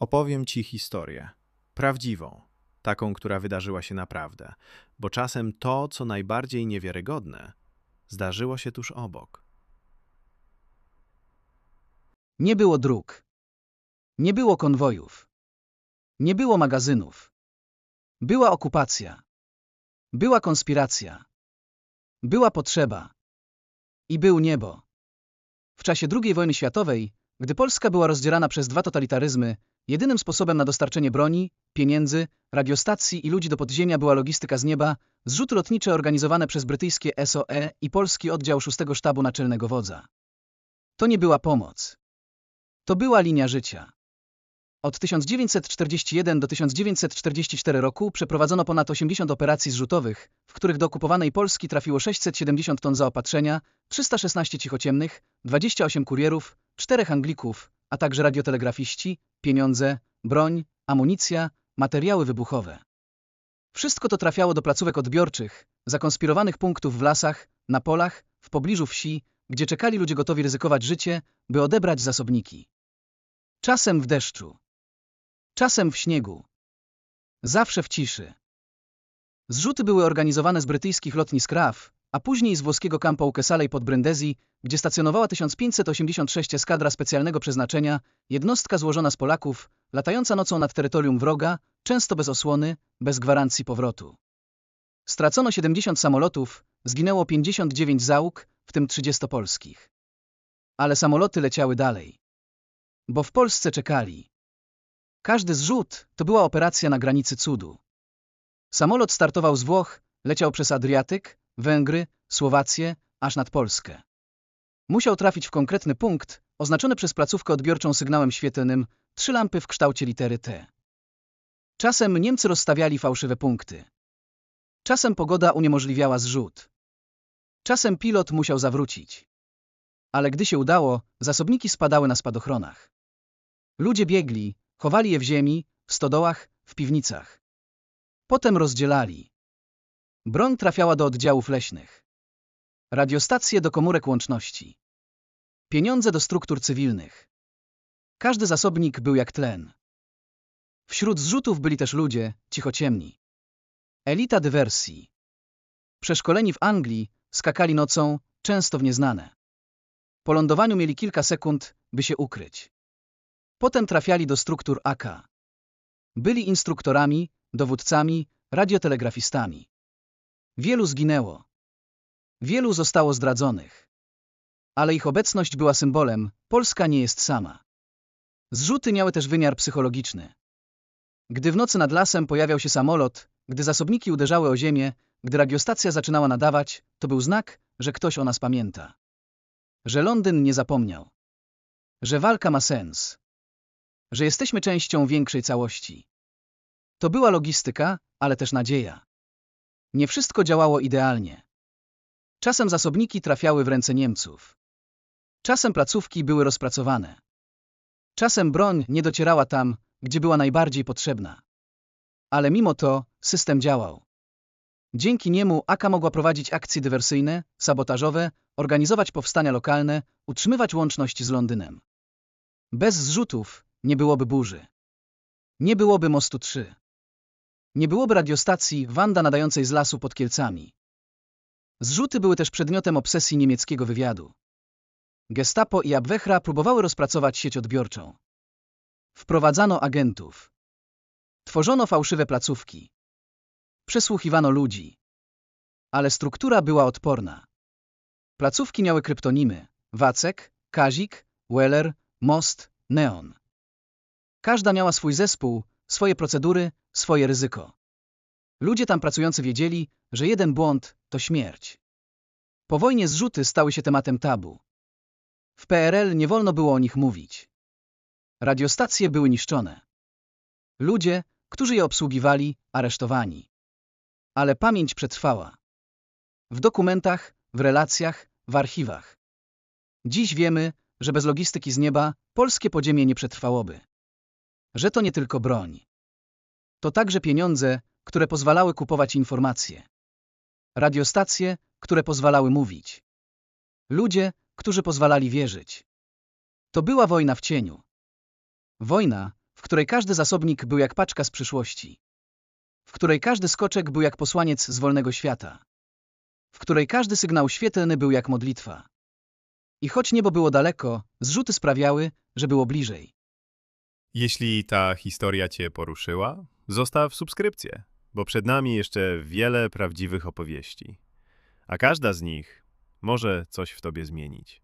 Opowiem ci historię. Prawdziwą. Taką, która wydarzyła się naprawdę. Bo czasem to, co najbardziej niewiarygodne, zdarzyło się tuż obok. Nie było dróg. Nie było konwojów. Nie było magazynów. Była okupacja. Była konspiracja. Była potrzeba. I był niebo. W czasie II wojny światowej, gdy Polska była rozdzierana przez dwa totalitaryzmy, jedynym sposobem na dostarczenie broni, pieniędzy, radiostacji i ludzi do podziemia była logistyka z nieba, zrzuty lotnicze organizowane przez brytyjskie SOE i polski oddział 6 Sztabu Naczelnego Wodza. To nie była pomoc. To była linia życia. Od 1941 do 1944 roku przeprowadzono ponad 80 operacji zrzutowych, w których do okupowanej Polski trafiło 670 ton zaopatrzenia, 316 cichociemnych, 28 kurierów, 4 Anglików, a także radiotelegrafiści, pieniądze, broń, amunicja, materiały wybuchowe. Wszystko to trafiało do placówek odbiorczych, zakonspirowanych punktów w lasach, na polach, w pobliżu wsi, gdzie czekali ludzie gotowi ryzykować życie, by odebrać zasobniki. Czasem w deszczu. Czasem w śniegu. Zawsze w ciszy. Zrzuty były organizowane z brytyjskich lotnisk RAF, a później z włoskiego kampa Ukesalej pod Brindisi, gdzie stacjonowała 1586 eskadra specjalnego przeznaczenia, jednostka złożona z Polaków, latająca nocą nad terytorium wroga, często bez osłony, bez gwarancji powrotu. Stracono 70 samolotów, zginęło 59 załóg, w tym 30 polskich. Ale samoloty leciały dalej. Bo w Polsce czekali. Każdy zrzut to była operacja na granicy cudu. Samolot startował z Włoch, leciał przez Adriatyk, Węgry, Słowację, aż nad Polskę. Musiał trafić w konkretny punkt, oznaczony przez placówkę odbiorczą sygnałem świetlnym, trzy lampy w kształcie litery T. Czasem Niemcy rozstawiali fałszywe punkty. Czasem pogoda uniemożliwiała zrzut. Czasem pilot musiał zawrócić. Ale gdy się udało, zasobniki spadały na spadochronach. Ludzie biegli, chowali je w ziemi, w stodołach, w piwnicach. Potem rozdzielali. Broń trafiała do oddziałów leśnych. Radiostacje do komórek łączności. Pieniądze do struktur cywilnych. Każdy zasobnik był jak tlen. Wśród zrzutów byli też ludzie, cichociemni. Elita dywersji. Przeszkoleni w Anglii, skakali nocą, często w nieznane. Po lądowaniu mieli kilka sekund, by się ukryć. Potem trafiali do struktur AK. Byli instruktorami, dowódcami, radiotelegrafistami. Wielu zginęło. Wielu zostało zdradzonych. Ale ich obecność była symbolem, Polska nie jest sama. Zrzuty miały też wymiar psychologiczny. Gdy w nocy nad lasem pojawiał się samolot, gdy zasobniki uderzały o ziemię, gdy radiostacja zaczynała nadawać, to był znak, że ktoś o nas pamięta. Że Londyn nie zapomniał. Że walka ma sens. Że jesteśmy częścią większej całości. To była logistyka, ale też nadzieja. Nie wszystko działało idealnie. Czasem zasobniki trafiały w ręce Niemców. Czasem placówki były rozpracowane. Czasem broń nie docierała tam, gdzie była najbardziej potrzebna. Ale mimo to system działał. Dzięki niemu AK mogła prowadzić akcje dywersyjne, sabotażowe, organizować powstania lokalne, utrzymywać łączność z Londynem. Bez zrzutów nie byłoby burzy. Nie byłoby mostu 3. Nie byłoby radiostacji Wanda nadającej z lasu pod Kielcami. Zrzuty były też przedmiotem obsesji niemieckiego wywiadu. Gestapo i Abwehra próbowały rozpracować sieć odbiorczą. Wprowadzano agentów. Tworzono fałszywe placówki. Przesłuchiwano ludzi. Ale struktura była odporna. Placówki miały kryptonimy Wacek, Kazik, Weller, Most, Neon. Każda miała swój zespół, swoje procedury, swoje ryzyko. Ludzie tam pracujący wiedzieli, że jeden błąd to śmierć. Po wojnie zrzuty stały się tematem tabu. W PRL nie wolno było o nich mówić. Radiostacje były niszczone. Ludzie, którzy je obsługiwali, aresztowani. Ale pamięć przetrwała. W dokumentach, w relacjach, w archiwach. Dziś wiemy, że bez logistyki z nieba polskie podziemie nie przetrwałoby. Że to nie tylko broń. To także pieniądze, które pozwalały kupować informacje. Radiostacje, które pozwalały mówić. Ludzie, którzy pozwalali wierzyć. To była wojna w cieniu. Wojna, w której każdy zasobnik był jak paczka z przyszłości, w której każdy skoczek był jak posłaniec z wolnego świata, w której każdy sygnał świetlny był jak modlitwa. I choć niebo było daleko, zrzuty sprawiały, że było bliżej. Jeśli ta historia Cię poruszyła, zostaw subskrypcję, bo przed nami jeszcze wiele prawdziwych opowieści. A każda z nich może coś w Tobie zmienić.